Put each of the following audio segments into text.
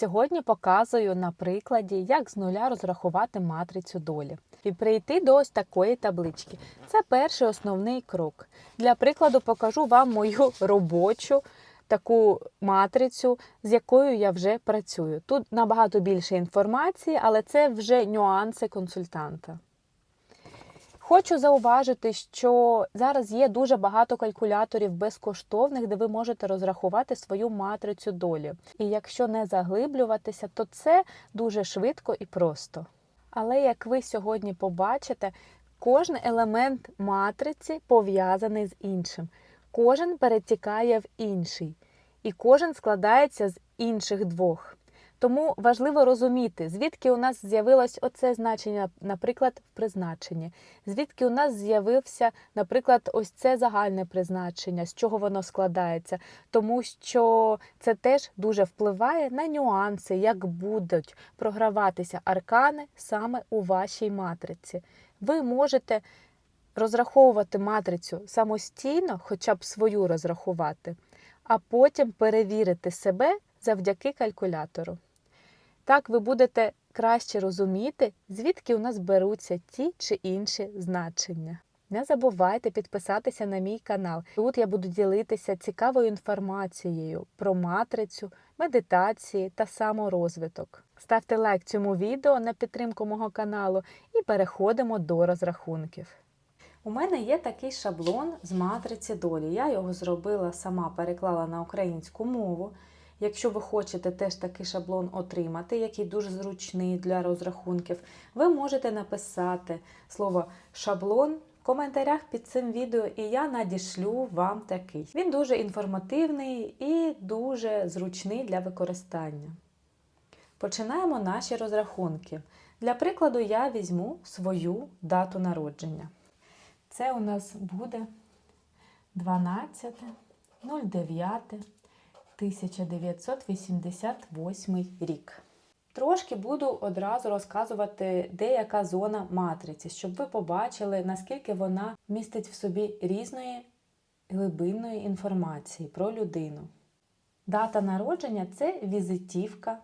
Сьогодні показую на прикладі, як з нуля розрахувати матрицю долі і прийти до ось такої таблички. Це перший основний крок. Для прикладу покажу вам мою робочу таку матрицю, з якою я вже працюю. Тут набагато більше інформації, але це вже нюанси консультанта. Хочу зауважити, що зараз є дуже багато калькуляторів безкоштовних, де ви можете розрахувати свою матрицю долі. І якщо не заглиблюватися, то це дуже швидко і просто. Але як ви сьогодні побачите, кожен елемент матриці пов'язаний з іншим. Кожен перетікає в інший, і кожен складається з інших двох. Тому важливо розуміти, звідки у нас з'явилось оце значення, наприклад, в призначенні, звідки у нас з'явився, наприклад, ось це загальне призначення, з чого воно складається, тому що це теж дуже впливає на нюанси, як будуть програватися аркани саме у вашій матриці. Ви можете розраховувати матрицю самостійно, хоча б свою розрахувати, а потім перевірити себе завдяки калькулятору. Так ви будете краще розуміти, звідки у нас беруться ті чи інші значення. Не забувайте підписатися на мій канал. Тут я буду ділитися цікавою інформацією про матрицю, медитації та саморозвиток. Ставте лайк цьому відео на підтримку мого каналу і переходимо до розрахунків. У мене є такий шаблон з матриці долі. Я його зробила сама, переклала на українську мову. Якщо ви хочете теж такий шаблон отримати, який дуже зручний для розрахунків, ви можете написати слово шаблон в коментарях під цим відео, і я надішлю вам такий. Він дуже інформативний і дуже зручний для використання. Починаємо наші розрахунки. Для прикладу, я візьму свою дату народження. Це у нас буде 12.09. 1988 рік. Трошки буду одразу розказувати, де яка зона матриці, щоб ви побачили, наскільки вона містить в собі різної глибинної інформації про людину. Дата народження це візитівка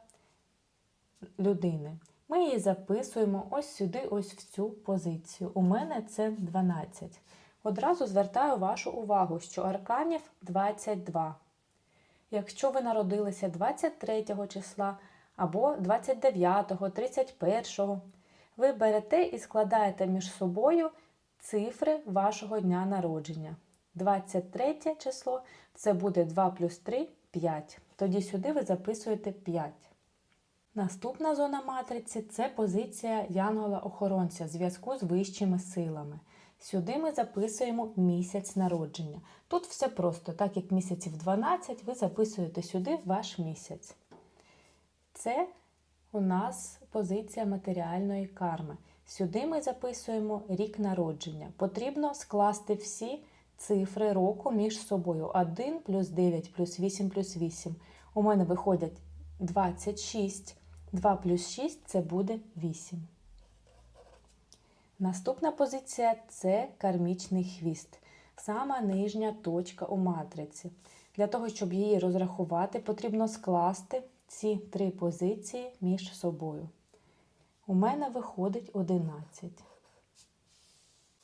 людини. Ми її записуємо ось сюди, ось в цю позицію. У мене це 12. Одразу звертаю вашу увагу, що арканів 22. Якщо ви народилися 23 числа або 29, 31, ви берете і складаєте між собою цифри вашого дня народження. 23 число це буде 2 плюс 3 5. Тоді сюди ви записуєте 5. Наступна зона матриці це позиція янгола-охоронця зв'язку з вищими силами. Сюди ми записуємо місяць народження. Тут все просто, так як місяців 12, ви записуєте сюди ваш місяць. Це у нас позиція матеріальної карми. Сюди ми записуємо рік народження. Потрібно скласти всі цифри року між собою. 1 плюс 9 плюс 8 плюс 8. У мене виходять 26. 2 плюс 6 це буде 8. Наступна позиція це кармічний хвіст, сама нижня точка у матриці. Для того, щоб її розрахувати, потрібно скласти ці три позиції між собою. У мене виходить 11.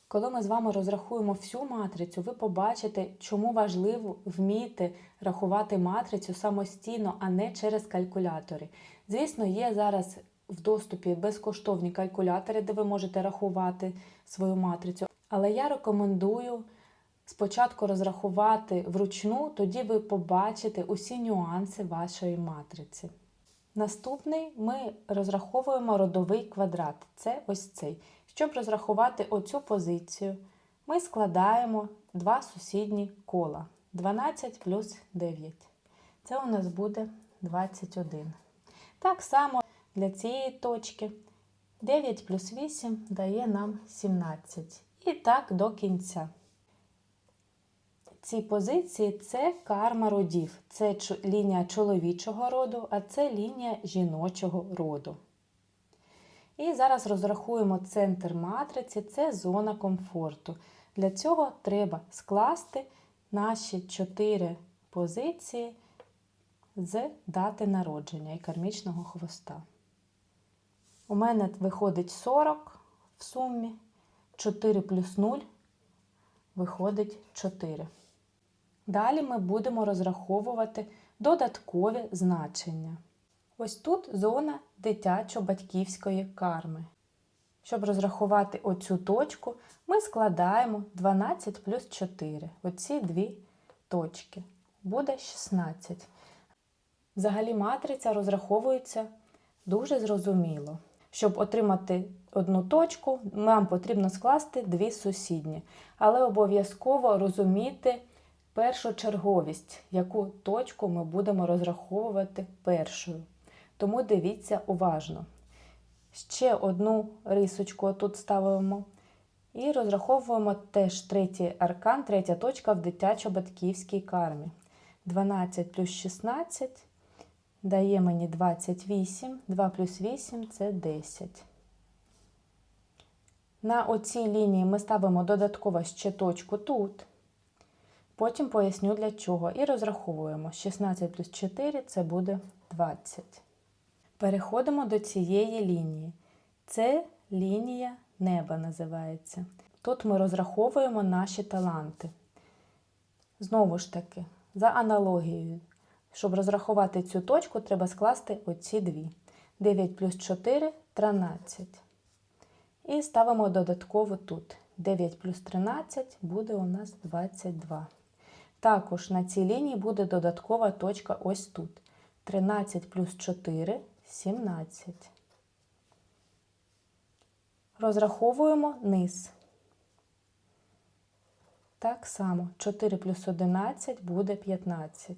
Коли ми з вами розрахуємо всю матрицю, ви побачите, чому важливо вміти рахувати матрицю самостійно, а не через калькулятори. Звісно, є зараз в доступі безкоштовні калькулятори, де ви можете рахувати свою матрицю. Але я рекомендую спочатку розрахувати вручну, тоді ви побачите усі нюанси вашої матриці. Наступний ми розраховуємо родовий квадрат. Це ось цей. Щоб розрахувати оцю позицію, ми складаємо два сусідні кола 12 плюс 9. Це у нас буде 21. Так само для цієї точки 9 плюс 8 дає нам 17. І так до кінця. Ці позиції це карма родів. Це лінія чоловічого роду, а це лінія жіночого роду. І зараз розрахуємо центр матриці, це зона комфорту. Для цього треба скласти наші чотири позиції з дати народження і кармічного хвоста. У мене виходить 40 в сумі, 4 плюс 0 виходить 4. Далі ми будемо розраховувати додаткові значення. Ось тут зона дитячо-батьківської карми. Щоб розрахувати оцю точку, ми складаємо 12 плюс 4. Оці дві точки. Буде 16. Взагалі матриця розраховується дуже зрозуміло. Щоб отримати одну точку, нам потрібно скласти дві сусідні. Але обов'язково розуміти першочерговість, яку точку ми будемо розраховувати першою. Тому дивіться уважно. Ще одну рисочку тут ставимо. І розраховуємо теж третій аркан, третя точка в дитячо-батьківській кармі. 12 плюс 16 дає мені 28, 2 плюс 8 це 10. На оцій лінії ми ставимо додатково ще точку тут. Потім поясню для чого. І розраховуємо 16 плюс 4 це буде 20. Переходимо до цієї лінії. Це лінія неба називається. Тут ми розраховуємо наші таланти. Знову ж таки, за аналогією, щоб розрахувати цю точку, треба скласти оці дві. 9 плюс 4 13. І ставимо додатково тут. 9 плюс 13 буде у нас 22. Також на цій лінії буде додаткова точка ось тут. 13 плюс 4 17. Розраховуємо низ. Так само 4 плюс 11 буде 15.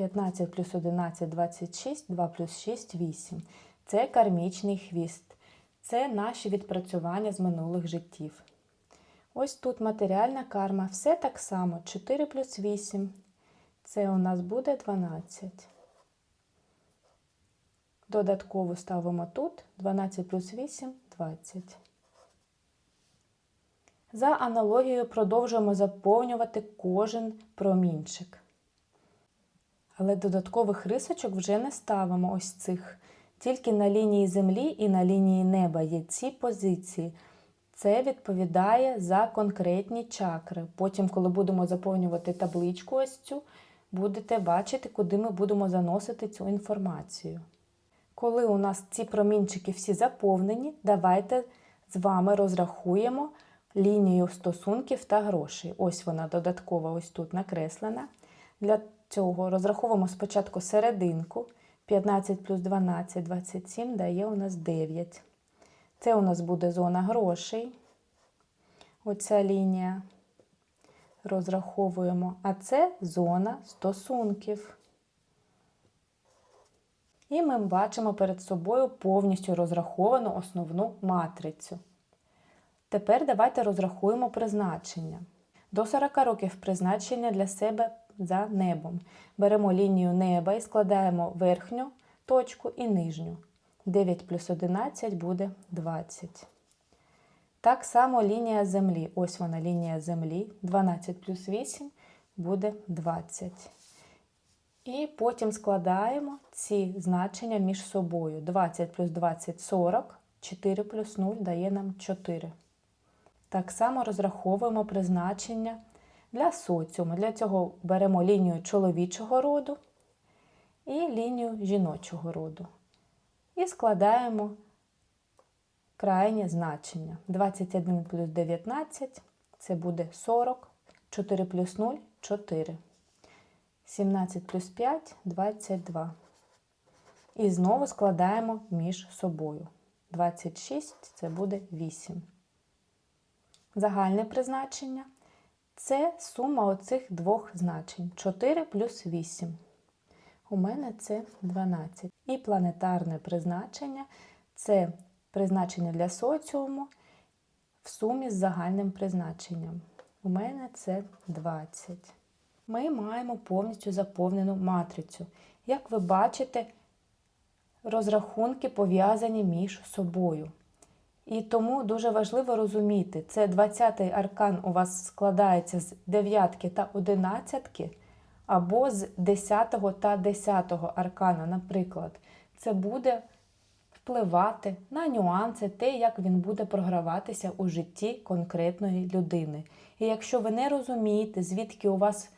15 плюс 11 26, 2 плюс 6 8. Це кармічний хвіст. Це наші відпрацювання з минулих життів. Ось тут матеріальна карма. Все так само. 4 плюс 8. Це у нас буде 12. Додатково ставимо тут 12 плюс 8 20. За аналогією продовжуємо заповнювати кожен промінчик. Але додаткових рисочок вже не ставимо ось цих. Тільки на лінії землі і на лінії неба є ці позиції. Це відповідає за конкретні чакри. Потім, коли будемо заповнювати табличку ось цю, будете бачити, куди ми будемо заносити цю інформацію. Коли у нас ці промінчики всі заповнені, давайте з вами розрахуємо лінію стосунків та грошей. Ось вона додаткова, ось тут накреслена. Для цього розраховуємо спочатку серединку. 15 плюс 12, 27 дає у нас 9. Це у нас буде зона грошей. Оця лінія розраховуємо. А це зона стосунків. І ми бачимо перед собою повністю розраховану основну матрицю. Тепер давайте розрахуємо призначення. До 40 років призначення для себе за небом. Беремо лінію неба і складаємо верхню точку і нижню. 9 плюс 11 буде 20. Так само лінія землі. Ось вона лінія землі. 12 плюс 8 буде 20. І потім складаємо ці значення між собою. 20 плюс 20 40, 4 плюс 0 дає нам 4. Так само розраховуємо призначення для соціуму. Для цього беремо лінію чоловічого роду і лінію жіночого роду. І складаємо крайнє значення. 21 плюс 19 це буде 40, 4 плюс 0 4. 17 плюс 5 22. І знову складаємо між собою. 26 це буде 8. Загальне призначення це сума оцих двох значень. 4 плюс 8. У мене це 12. І планетарне призначення це призначення для соціуму в сумі з загальним призначенням. У мене це 20. Ми маємо повністю заповнену матрицю. Як ви бачите, розрахунки пов'язані між собою. І тому дуже важливо розуміти, це 20-й аркан у вас складається з дев'ятки та одинадцятки, або з 10 та 10 аркана, наприклад, це буде впливати на нюанси, те, як він буде програватися у житті конкретної людини. І якщо ви не розумієте, звідки у вас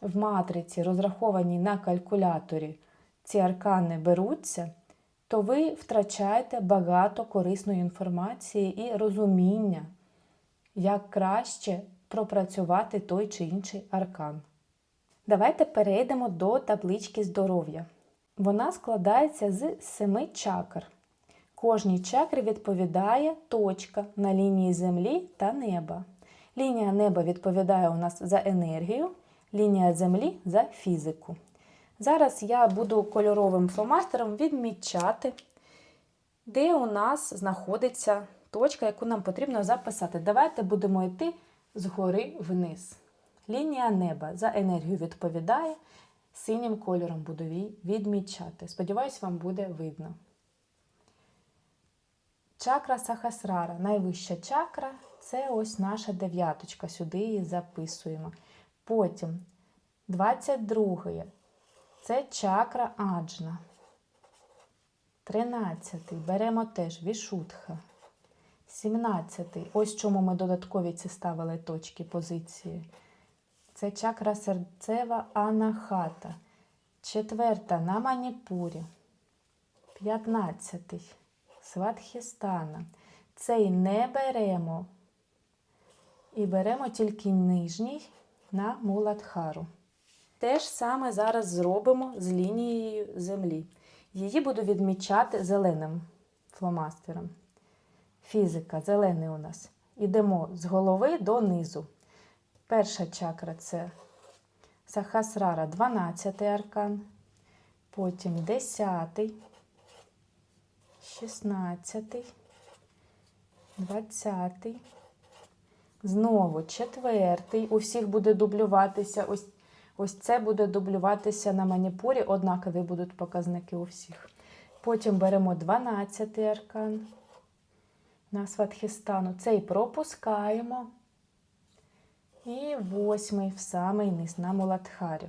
в матриці, розрахованій на калькуляторі, ці аркани беруться, то ви втрачаєте багато корисної інформації і розуміння, як краще пропрацювати той чи інший аркан. Давайте перейдемо до таблички здоров'я. Вона складається з семи чакр. Кожній чакрі відповідає точка на лінії землі та неба. Лінія неба відповідає у нас за енергію, лінія землі за фізику. Зараз я буду кольоровим фломастером відмічати, де у нас знаходиться точка, яку нам потрібно записати. Давайте будемо йти згори вниз. Лінія неба за енергію відповідає. Синім кольором буду ві- відмічати. Сподіваюсь, вам буде видно. Чакра Сахасрара, найвища чакра це ось наша дев'яточка. Сюди її записуємо. Потім 22 це чакра Аджна. 13 беремо теж Вішутха. 17 ось чому ми додаткові ці ставили точки позиції. Це чакра серцева Анахата. Четверта на Маніпурі. 15 Сватхістана. Цей не беремо. І беремо тільки нижній на Муладхару. Те ж саме зараз зробимо з лінією землі. Її буду відмічати зеленим фломастером. Фізика, зелений у нас. Ідемо з голови до низу. Перша чакра це Сахасрара, 12 аркан. Потім 10, 16, 20. Знову четвертий. У всіх буде дублюватися. Ось, ось це буде дублюватися на маніпурі. Однакові будуть показники у всіх. Потім беремо 12 аркан на Сватхістану. Цей пропускаємо. І восьмий в самий низ на Муладхарі.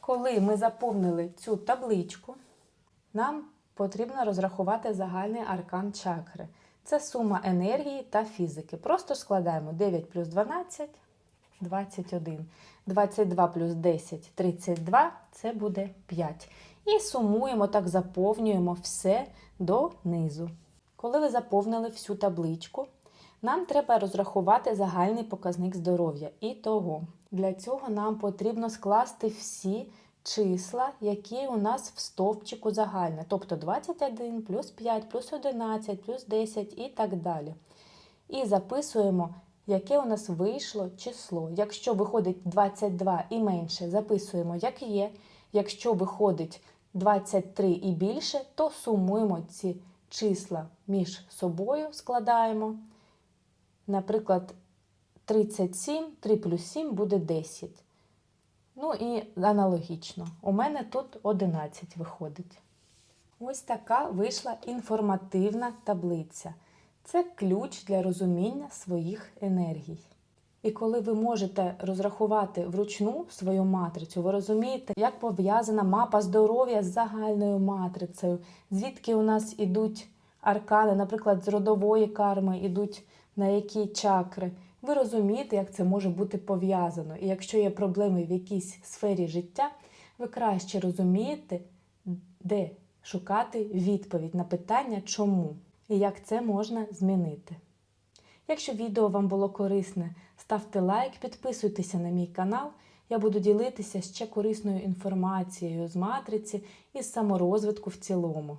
Коли ми заповнили цю табличку, нам потрібно розрахувати загальний аркан чакри. Це сума енергії та фізики. Просто складаємо 9 плюс 12 21. 22 плюс 10 32 це буде 5. І сумуємо, так заповнюємо все донизу. Коли ви заповнили всю табличку, нам треба розрахувати загальний показник здоров'я. І того. Для цього нам потрібно скласти всі числа, які у нас в стовпчику загальне. Тобто 21 плюс 5 плюс 11 плюс 10 і так далі. І записуємо, яке у нас вийшло число. Якщо виходить 22 і менше, записуємо, як є. Якщо виходить 23 і більше, то сумуємо ці числа між собою, складаємо. Наприклад, 37, 3 плюс 7 буде 10. Ну і аналогічно. У мене тут 11 виходить. Ось така вийшла інформативна таблиця. Це ключ для розуміння своїх енергій. І коли ви можете розрахувати вручну свою матрицю, ви розумієте, як пов'язана мапа здоров'я з загальною матрицею, звідки у нас ідуть аркани, наприклад, з родової карми ідуть на які чакри. Ви розумієте, як це може бути пов'язано. І якщо є проблеми в якійсь сфері життя, ви краще розумієте, де шукати відповідь на питання, чому і як це можна змінити. Якщо відео вам було корисне, ставте лайк, підписуйтеся на мій канал. Я буду ділитися ще корисною інформацією з матриці і з саморозвитку в цілому.